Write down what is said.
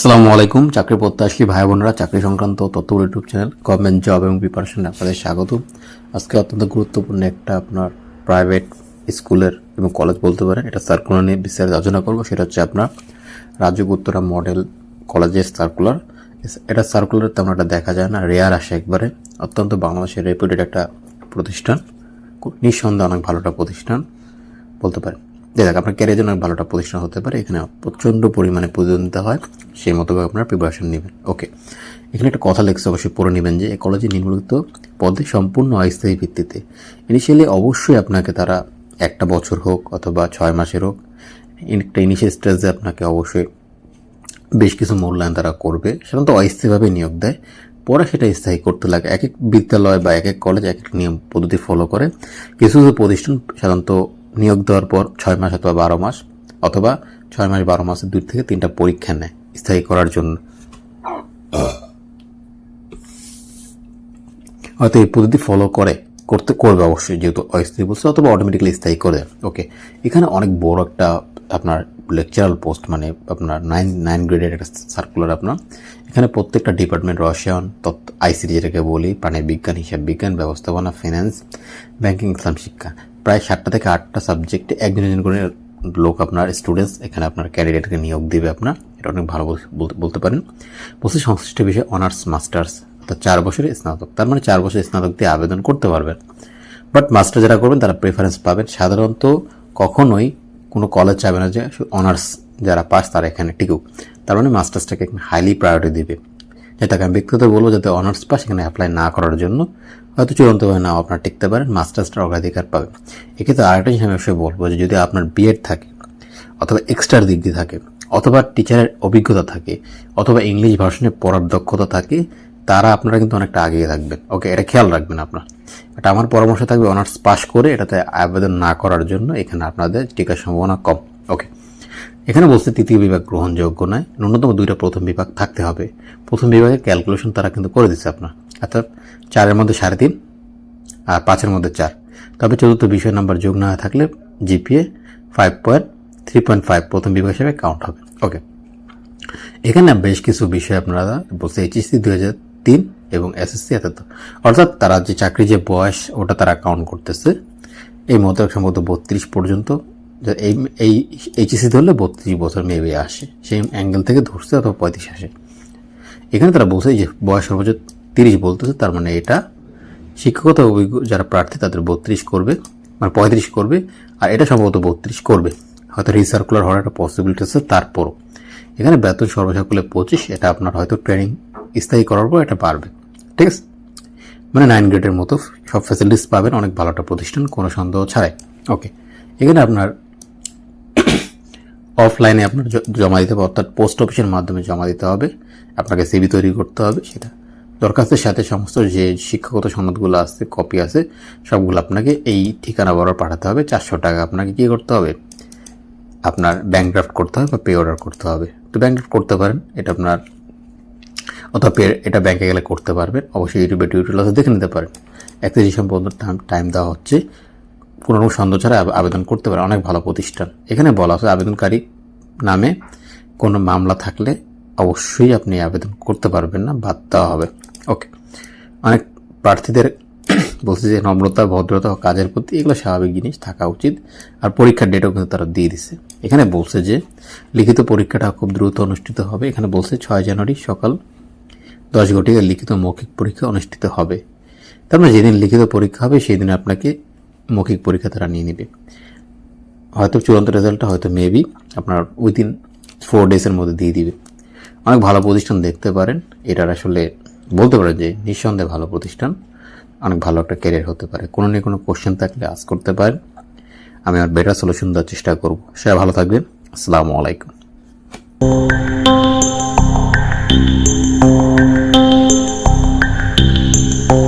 আসসালামু আলাইকুম। চাকরি প্রত্যাশী ভাই বোনেরা, চাকরি সংক্রান্ত তথ্য ইউটিউব চ্যানেল গভর্নমেন্ট জব এবং প্রিপারেশন আপনাদের স্বাগত। আজকে অত্যন্ত গুরুত্বপূর্ণ একটা আপনার প্রাইভেট স্কুলের এবং কলেজ বলতে পারেন, এটা সার্কুলার নিয়ে বিস্তারিত আলোচনা করব। সেটা হচ্ছে আপনার রাজুক উত্তরা মডেল কলেজের সার্কুলার এটা সার্কুলার তেমন একটা দেখা যায় না রেয়ার আসে একবারে। অত্যন্ত বাংলাদেশের রেপুটেড একটা প্রতিষ্ঠান নিঃসন্দেহে অনেক ভালো একটা প্রতিষ্ঠান বলতে পারেন। যে দেখ, আপনার ক্যারিয়ার জন্য অনেক ভালো একটা প্রতিষ্ঠান হতে পারে, এখানে প্রচণ্ড পরিমাণে প্রতিদ্বন্দ্বিতা হয়, সেই মতো আপনার প্রিপারেশন নেবেন। ওকে এখানে একটা কথা লেখছে, অবশ্যই পড়ে নেবেন যে কলেজে নিম্নলিখিত পদে সম্পূর্ণ অস্থায়ী ভিত্তিতে। ইনিশিয়ালি অবশ্যই আপনাকে তারা একটা বছর হোক অথবা ছয় মাসের হোক, একটা ইনিশিয়াল স্টেজে আপনাকে অবশ্যই বেশ কিছু মূল্যায়ন তারা করবে, সাধারণত অস্থায়ীভাবে নিয়োগ দেয়। পরে সেটা স্থায়ী করতে লাগে। এক এক বিদ্যালয় বা এক এক কলেজ এক এক নিয়ম পদ্ধতি ফলো করে। কিছু কিছু প্রতিষ্ঠান সাধারণত নিয়োগ দেওয়ার পর ছয় মাস অথবা বারো মাস, অথবা ছয় মাস বারো মাসের দুই থেকে তিনটা পরীক্ষা নেয় স্থায়ী করার জন্য। হয়তো এই পদ্ধতি ফলো করে, করতে করবে অবশ্যই, যেহেতু অস্থায়ী বলছে অথবা অটোমেটিক্যালি স্থায়ী করে। ওকে এখানে অনেক বড় একটা আপনার লেকচারাল পোস্ট মানে আপনার নাইন নাইন গ্রেডের একটা সার্কুলার আপনার। এখানে প্রত্যেকটা ডিপার্টমেন্ট রসায়ন তত্ত্ব আইসিটি যেটাকে বলি প্রাণী বিজ্ঞান, হিসাব বিজ্ঞান, ব্যবস্থাপনা ফিন্যান্স ব্যাংকিং ইসলাম শিক্ষা। প্রায় সাতটা থেকে আটটা সাবজেক্টে একজন একজন করে লোক আপনার স্টুডেন্টস এখানে আপনার ক্যান্ডিডেটকে নিয়োগ দেবে আপনার। এটা অনেক ভালো বলতে পারেন। বলছে সংশ্লিষ্ট বিষয়ে অনার্স মাস্টার্স অর্থাৎ চার বছরের স্নাতক। তার মানে চার বছরের স্নাতক দিয়ে আবেদন করতে পারবেন। বাট মাস্টার যারা করবেন, তারা প্রেফারেন্স পাবেন। সাধারণত কখনোই কোনো কলেজ চাবে না যে অনার্স যারা পাস, তারা এখানে টিকুক। তার মানে মাস্টার্সটাকে হাইলি প্রায়োরিটি দিবে। যেটাকে আমি ব্যক্তিগত বলব, যাতে অনার্স পাস এখানে অ্যাপ্লাই না করার জন্য হয়তো চূড়ান্তভাবে নাও, আপনার টিকতে পারেন মাস্টার্সটার অগ্রাধিকার পাবে। এক্ষেত্রে আরেকটা জিনিস আমি অবশ্যই বলব যে যদি আপনার বিএড থাকে, অথবা এক্সট্রা ডিগ্রি থাকে, অথবা টিচারের অভিজ্ঞতা থাকে, অথবা ইংলিশ ভার্সনে পড়ার দক্ষতা থাকে, তারা আপনারা কিন্তু অনেকটা আগিয়ে থাকবেন। ওকে, এটা খেয়াল রাখবেন আপনার। এটা আমার পরামর্শ থাকবে অনার্স পাস করে এটাতে আবেদন না করার জন্য, এখানে আপনাদের টিকার সম্ভাবনা কম। ওকে, এখানে বলছে তৃতীয় বিভাগ গ্রহণযোগ্য নয়, ন্যূনতম দুইটা প্রথম বিভাগ থাকতে হবে। প্রথম বিভাগের ক্যালকুলেশন তারা কিন্তু করে দিচ্ছে আপনার। অর্থাৎ চারের মধ্যে সাড়ে তিন আর পাঁচের মধ্যে চার। তবে চতুর্থ বিষয় নাম্বার যোগ না থাকলে GPA five point three point five প্রথম বিভাগ হিসেবে কাউন্ট হবে। ওকে এখানে বেশ কিছু বিষয় আপনারা বলছে এইচএসসি দুই হাজার তিন এবং এসএসসি এত অর্থাৎ তারা যে চাকরি যে বয়স, ওটা তারা কাউন্ট করতেছে। এই মতো সম্ভবত বত্রিশ পর্যন্ত। এই এই এইচএসসি ধরলে বত্রিশ বছর মেবি আসে। সেই অ্যাঙ্গেল থেকে ধরছে অথবা পঁয়ত্রিশ আসে। এখানে তারা বলছে যে বয়স সর্বোচ্চ তিরিশ বলতেছে, তার মানে এটা শিক্ষকতা অভিজ্ঞ যারা প্রার্থী, তাদের বত্রিশ করবে মানে পঁয়ত্রিশ করবে, আর এটা সম্ভবত বত্রিশ করবে। হয়তো রিসার্কুলার হওয়ার একটা পসিবিলিটি আছে তারপরও। এখানে বেতন সর্বসাকুলে পঁচিশ, এটা আপনার হয়তো ট্রেনিং স্থায়ী করার পর এটা পারবে ঠিক আছে? মানে নাইন গ্রেডের মতো সব ফ্যাসিলিটিস পাবেন, অনেক ভালো একটা প্রতিষ্ঠান, কোনো সন্দেহ ছাড়াই। ওকে এখানে আপনার অফলাইনে আপনার জমা দিতে হবে, অর্থাৎ পোস্ট অফিসের মাধ্যমে জমা দিতে হবে। আপনাকে সিবি তৈরি করতে হবে, সেটা দরখাস্তের সাথে সমস্ত যে শিক্ষাগত সনদগুলো আছে কপি আছে, সবগুলো আপনাকে এই ঠিকানা বরাবর পাঠাতে হবে। চারশো টাকা আপনাকে কী করতে হবে? আপনার ব্যাংক ড্রাফট করতে হবে বা পে অর্ডার করতে হবে। তো ব্যাংক ড্রাফট করতে পারেন, এটা আপনার অথবা পে এটা ব্যাংকে গেলে করতে পারবেন। অবশ্যই ইউটিউবে টিউটোরিয়াল আছে, দেখে নিতে পারেন। একত্রিশ ডিসেম্বর পর্যন্ত টাইম দেওয়া হচ্ছে। কোনো রকম সন্দেহ ছাড়া আবেদন করতে পারে অনেক ভালো প্রতিষ্ঠান। এখানে বলা আছে, আবেদনকারী নামে কোনো মামলা থাকলে অবশ্যই আপনি আবেদন করতে পারবেন না, বাদ দেওয়া হবে। ওকে অনেক প্রার্থীদের বলছে যে নম্রতা, ভদ্রতা কাজের প্রতি এগুলো স্বাভাবিক জিনিস, থাকা উচিত। আর পরীক্ষার ডেটও কিন্তু তারা দিয়ে দিছে। এখানে বলছে যে লিখিত পরীক্ষাটা খুব দ্রুত অনুষ্ঠিত হবে। এখানে বলছে ছয় জানুয়ারি সকাল দশ ঘটিকা লিখিত মৌখিক পরীক্ষা অনুষ্ঠিত হবে। তার মানে যেদিন লিখিত পরীক্ষা হবে সেই দিন আপনাকে মৌখিক পরীক্ষা তারা নিয়ে নেবে। হয়তো চূড়ান্ত রেজাল্টটা হয়তো মেবি আপনার উইদিন ফোর ডেজের মধ্যে দিয়ে দিবে। অনেক ভালো প্রতিষ্ঠান দেখতে পারেন। এটার আসলে বলতে পারে যে নিঃসন্দেহে ভালো প্রতিষ্ঠান, অনেক ভালো একটা ক্যারিয়ার হতে পারে। কোনো না কোনো কোশ্চেন থাকলে আজ করতে পারেন। আমি আমার বেটার সলিউশন দেওয়ার চেষ্টা করব। সে ভালো থাকবেন। আসসালামু আলাইকুম।